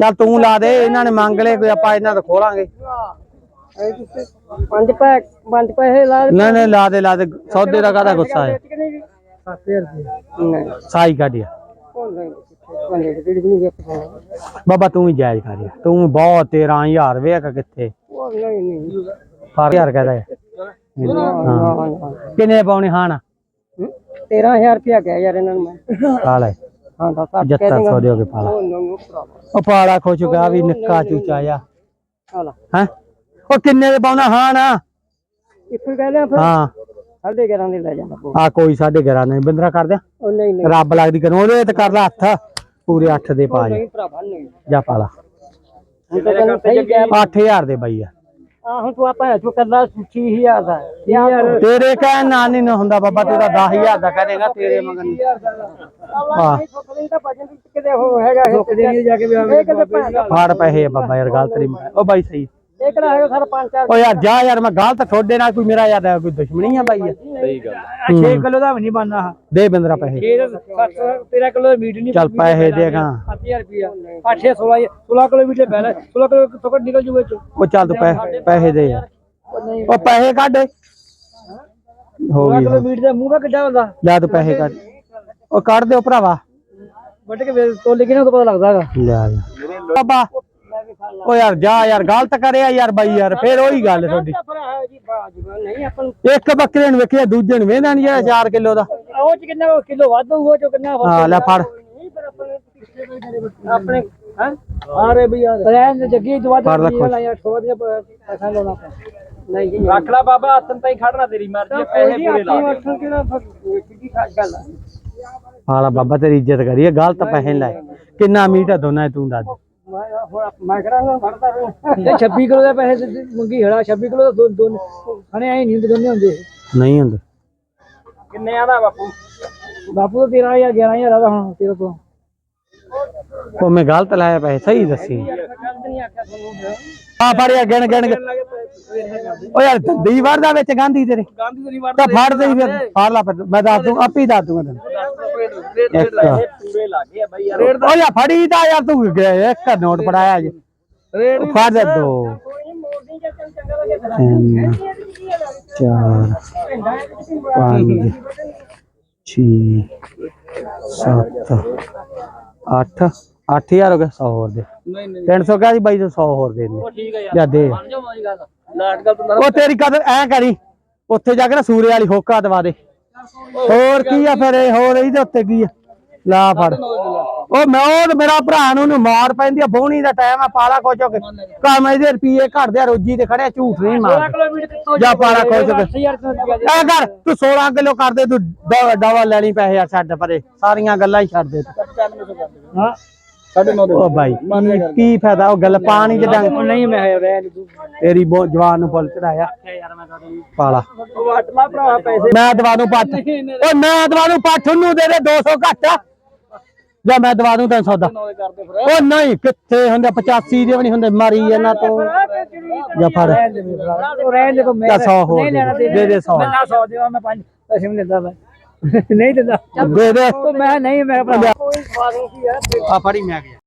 ਚੱਲ ਤੂੰ ਲਾ ਦੇ ਇਹਨਾਂ ਨੇ ਮੰਗ ਲਏ ਕੋਈ ਆਪਾਂ ਇਹਨਾਂ ਤੋਂ ਖੋਲਾਂਗੇ। ਪੰਜ ਪੈ ਪੰਜ ਪੈਸੇ ਲਾ ਨਹੀਂ ਨਹੀਂ ਲਾ ਦੇ ਲਾ ਦੇ। ਸੌਦੇ ਦਾ ਕਾਹਦਾ ਗੁੱਸਾ ਹੈ? 7000 ਰੁਪਏ ਨਹੀਂ। ਸਾਈ ਕੱਢਿਆ ਵੀ ਬਾਬਾ ਤੂੰ ਹੀ ਜਾਇਜ਼ ਕਰ ਯਾਰ। ਤੂੰ ਬਹੁਤ 13000 ਵੇਖ ਕਿੱਥੇ। ਉਹ ਨਹੀਂ ਨਹੀਂ ਪਰ ਯਾਰ ਕਹਦਾ ਹੈ। ਹਾਂ। ਕਿੰਨੇ ਪਾਉਣੇ ਹਾਣ? 13000 ਰੁਪਇਆ ਗਿਆ ਯਾਰ ਇਹਨਾਂ ਨੂੰ ਮੈਂ। ਪਾ ਲੈ ਹਾਂ ਕਹਿ 7500 ਦਿਓਗੇ ਪਾਲਾ ਉਹ ਨੋ ਭਰਾਵਾ ਉਹ ਪਾਲਾ ਖੋ ਚੁੱਕਾ ਵੀ ਨਿੱਕਾ ਚੂਚਾ ਆ ਹਾਲਾ ਹੈ? ਉਹ ਕਿੰਨੇ ਦੇ ਪਾਉਣਾ ਹਾਣ? ਇੱਕ ਕਹਿ ਲਿਆ ਫਿਰ? ਹਾਂ। ਸਾਢੇ 11 ਦੇ ਲੈ ਜਾਂਦਾ ਪਊ। ਆ ਕੋਈ ਸਾਡੇ ਘਰਾਂ ਨਹੀਂ ਬਿੰਦਰਾ ਕਰ ਦਿਆਂ। ਉਹ ਨਹੀਂ ਨਹੀਂ। ਰੱਬ ਲੱਗਦੀ ਕਰ। ਉਹਦੇ ਤੇ ਕਰ ਲੈ ਹੱਥ। ਪੂਰੇ 8 ਦੇ ਪਾ ਜਾ। ਨਹੀਂ ਭਰਾਵਾ ਨਹੀਂ। ਜਾ ਪਾਲਾ ਹੁਣ ਤਾਂ ਤੈਨੂੰ ਸਹੀ ਕਹਿ 8000 ਦੇ ਬਾਈ ਆ। ਆ ਹੁਣ ਤੂੰ ਆਪਾਂ ਤੂੰ ਕੱਲਾ 6000 ਦਾ ਯਾਰ ਤੇਰੇ ਕਹਿਣ ਨਾਲ ਨਹੀਂ ਹੁੰਦਾ ਬਾਬਾ ਤੂੰ ਤਾਂ 10000 ਦਾ ਕਰੇਗਾ ਤੇਰੇ ਮਗਨ ਹਾਂ। ਫਾੜ ਪੈਸੇ ਆ ਬਾਬਾ ਯਾਰ ਗਲਤ ਨਹੀਂ ਉਹ ਬਾਈ ਸਹੀ। ਇਹ ਕਿਹੜਾ ਹੈਗਾ ਸਾਰਾ? ਪੰਜ ਚਾਰ ਓ ਯਾਰ ਜਾ ਯਾਰ ਮੈਂ ਗਲਤ ਠੋਡੇ ਨਾਲ ਕੋਈ ਮੇਰਾ ਯਾਰ ਕੋਈ ਦੁਸ਼ਮਣੀ ਆ ਬਾਈ ਸਹੀ ਗੱਲ 6 ਕਿਲੋ ਦਾ ਵੀ ਨਹੀਂ ਬਣਨਾ ਦੇ ਬਿੰਦਰਾ ਪੈਸੇ। ਇਹ 13 ਕਿਲੋ ਮੀਟ ਨਹੀਂ ਚੱਲ ਪੈਸੇ ਦੇਗਾ 7000 ਰੁਪਿਆ 8 16 16 ਕਿਲੋ ਮੀਟ ਬੈਲ 16 ਕਿਲੋ ਕਿੱਥੋਂ ਕੱਢ ਨਿਕਲ ਜੂ ਵਿੱਚ ਉਹ ਚੱਲ ਤੂੰ ਪੈਸੇ ਪੈਸੇ ਦੇ। ਯਾਰ ਉਹ ਨਹੀਂ ਉਹ ਪੈਸੇ ਕੱਢ। ਹੋ 16 ਗਈ ਕਿਲੋ ਮੀਟ ਦਾ ਮੂੰਹ ਦਾ ਕਿੱਡਾ ਹੁੰਦਾ? ਲੈ ਤੂੰ ਪੈਸੇ ਕੱਢ। ਉਹ ਕੱਢ ਦਿਓ ਭਰਾਵਾ। ਵੱਟ ਕੇ ਵੇਚ ਤੋਲ ਕੇ ਨਾ ਤਾਂ ਪਤਾ ਲੱਗਦਾ ਹੈਗਾ? ਲੈ ਜਾ। ਬਾਬਾ। ਓ ਯਾਰ ਜਾ ਯਾਰ ਗਲਤ ਕਰਿਆ ਯਾਰ ਬਾਈ ਯਾਰ ਫੇਰ ਉਹੀ ਗੱਲ ਤੁਹਾਡੀ। ਇੱਕ ਬੱਕਰੇ ਨੂੰ ਵੇਖਿਆ ਦੂਜੇ ਨੂੰ ਵੇਂਦਾ ਨਹੀਂ ਜਿਹੜਾ 4 ਕਿਲੋ ਦਾ। ਉਹ ਚ ਕਿੰਨਾ ਕਿਲੋ ਵੱਧ ਹੋਊ ਉਹ ਚ ਕਿੰਨਾ ਵੱਧ ਹਾਂ ਲੈ ਫੜ। ਨਹੀਂ ਪਰ ਆਪਣੇ ਆਪਣੇ ਹਾਂ? ਆਰੇ ਵੀ ਯਾਰ ਰਹਿਣ ਦੇ ਜੱਗੀ ਤੋਂ ਵੱਧ ਫੜ ਲੈ ਖੁਸ਼। ਯਾਰ ਸੋਧ ਦੇ ਪੈਸਾ ਲਾਉਣਾ ਨਹੀਂ ਜੀ। ਰੱਖ ਲੈ ਬਾਬਾ ਹੱਥਨ ਤਾਈ ਖੜਨਾ ਤੇਰੀ ਮਰਜ਼ੀ ਪੈਸੇ ਪੂਰੇ ਲਾ ਦੇ। ਕਿਹੜਾ ਕਿੱਡੀ ਖਾਸ ਗੱਲ ਆ। ਹਾਲਾ ਬਾਬਾ ਤੇਰੀ ਇੱਜ਼ਤ ਕਰੀਏ ਗਲਤ ਪੈਸੇ ਲਾਏ ਕਿੰਨਾ ਮੀਟ ਆ ਦੋਨਾਂ ਤੂੰ ਦੱਸ। ਹੁਣ ਮੈਂ ਕਿਹੜਾ ਨਾ ਫੜਦਾ ਇਹ 26 ਕਿਲੋ ਦੇ ਪੈਸੇ ਦੇ- ਮੰਗੀ ਹੜਾ 26 ਕਿਲੋ ਦੋ ਦੋ ਹਣੇ ਐ ਨਹੀਂ ਹੁੰਦੇ ਦੋਨੇ ਹੁੰਦੇ। ਨਹੀਂ ਹੁੰਦਾ। ਕਿੰਨੇ ਆਦਾ ਬਾਪੂ? ਬਾਪੂ ਦਾ 13000 11000 ਆਦਾ ਹੁਣ ਤੇਰੇ ਤੋਂ ਉਹ ਮੈਂ ਗਲਤ ਲਾਇਆ ਪੈਸੇ ਸਹੀ ਦੱਸੀ। ਨਹੀਂ ਆਖਿਆ ਤੁਹਾਨੂੰ। ਆ ਫੜਿਆ ਗਿਣ ਗਿਣ ਕੇ ਓ ਯਾਰ ਦੰਦੀ ਵੜਦਾ ਵਿੱਚ ਗਾਂਧੀ ਤੇਰੇ। ਗਾਂਧੀ ਤੋਂ ਨਹੀਂ ਤਾਂ ਫੜ ਦੇ ਫਿਰ। ਫੜ ਲਾ ਫਿਰ। ਮੈਂ ਦੱਸ ਦੂੰ ਆਪੇ ਹੀ ਦੱਸ ਦੂੰਗਾ ਤੈਨੂੰ। ਇੱਕ। ਪੂਰੇ ਲੱਗੇ ਆ ਬਈ ਯਾਰ। ਓ ਯਾਰ ਫੜੀ ਤਾਂ ਯਾਰ ਤੂੰ ਗਿਆ ਇੱਕ ਨੋਟ ਫੜਾਇਆ ਜੀ। ਰੇਟ ਫੜ ਦੇ ਦੋ। ਤਿੰਨ ਚਾਰ ਪੰਜ ਛੇ ਸੱਤ ਅੱਠ। 8000 ਹੋ ਗਿਆ 100 ਹੋਰ ਦੇ। ਨਹੀਂ ਨਹੀਂ। 300 ਕਿਹਾ ਸੀ ਬਾਈ ਤੂੰ 100 ਹੋਰ ਦੇ ਦੇ। ਠੀਕ ਹੈ ਯਾਰ ਜਾ ਦੇ। ਬਣ ਜਾ ਮਾਰੀ ਗੱਲ। ਲਾਟ ਗੱਲ ਤੋਂ ਉਹ ਤੇਰੀ ਕਦਰ ਐ ਕਰੀ ਉੱਥੇ ਜਾ ਕੇ ਨਾ ਸੂਰੇ ਵਾਲੀ ਹੋਕਾ ਦਵਾ ਦੇ। ਹੋਰ ਕੀ ਆ ਫਿਰ ਹੋਰ ਇਹਦੇ ਉੱਤੇ ਕੀ ਆ? ਲਾ ਫੜ। ਉਹ ਮੈਂ ਉਹ ਤੇ ਮੇਰਾ ਭਰਾ ਨੂੰ ਉਹਨੂੰ ਮਾਰ ਪੈਂਦੀ ਆ ਬੋਣੀ ਦਾ ਟਾਈਮ ਆ ਪਾਲਾ ਖੋਚੋ ਕੇ। ਕੰਮ ਇਹਦੇ ਰੁਪਏ ਘਟਦੇ ਆ ਰੋਜੀ ਤੇ ਖੜਿਆ ਝੂਠ ਨਹੀਂ ਮਾਰ ਜਾ ਪਾਲਾ ਖੋਚ ਕੇ। 8000 ਰੁਪਏ ਦੇ ਐ ਕਰ ਤੂੰ 16 ਕਿਲੋ ਕਰ ਦੇ ਤੂੰ ਡ- ਡਬਲ ਲੈਣੀ ਪੈਸੇ ਯਾਰ ਛੱਡ ਪਰੇ। ਸਾਰੀਆਂ ਗੱਲਾਂ ਹੀ ਛੱਡ ਦੇ। ਹਾਂ। ਸਾਢੇ 9 ਉਹ ਬਾਈ ਕੀ ਫਾਇਦਾ? ਉਹ ਗੱਲ ਪਾਣੀ ਚ ਡੰਗ ਨਹੀਂ ਮੈਂ ਰਹਿ ਨਹੀਂ ਤੂੰ ਤੇਰੀ ਬੋ ਜਵਾਨ ਨੂੰ ਫੁੱਲ ਚੜਾਇਆ। ਯਾਰ ਮੈਂ ਪਾਲਾ। ਭਰਾ ਪੈਸੇ ਮੈਂ ਦਵਾ ਦੂੰ ਪੱਠ। ਓ ਮੈਂ ਦਵਾ ਦੂੰ ਪੱਠ ਉਹਨੂੰ ਦੇ ਦੇ 200 ਘੱਟ। ਆ। ਜਾਂ ਮੈਂ ਦਵਾ ਦੂੰ 300 ਦਾ। ਕਰਦੇ ਫਿਰ। ਓ ਨਹੀਂ ਕਿੱਥੇ ਹੁੰਦੇ? 85 ਦੇ ਵੀ ਨਹੀਂ ਹੁੰਦੇ ਮਾਰੀ ਇਹਨਾਂ ਤੋਂ। ਜਾਂ ਫੜ। ਉਹ ਰਹਿਣ ਦੇ ਕੋ ਮੈਂ ਤਾਂ 100 ਹੋਰ ਨਹੀਂ ਲੈਣਾ ਦੇ ਦੇ ਦੇ 100 ਮੈਂ ਨਾ 100 ਦੇਵਾਂ ਮੈਂ 5 ਪੈਸੇ ਨਹੀਂ ਦਿੰਦਾ ਮੈਂ। ਨਹੀਂ ਦਿੰਦਾ। ਦੇ ਦੇ। ਉਹ ਮੈਂ ਨਹੀਂ ਮੈਂ ਆਪਣਾ ਕੋਈ ਸਵਾਦ ਨਹੀਂ ਸੀ ਯਾਰ। ਆ ਫੜੀ ਮੈਂ ਗਿਆ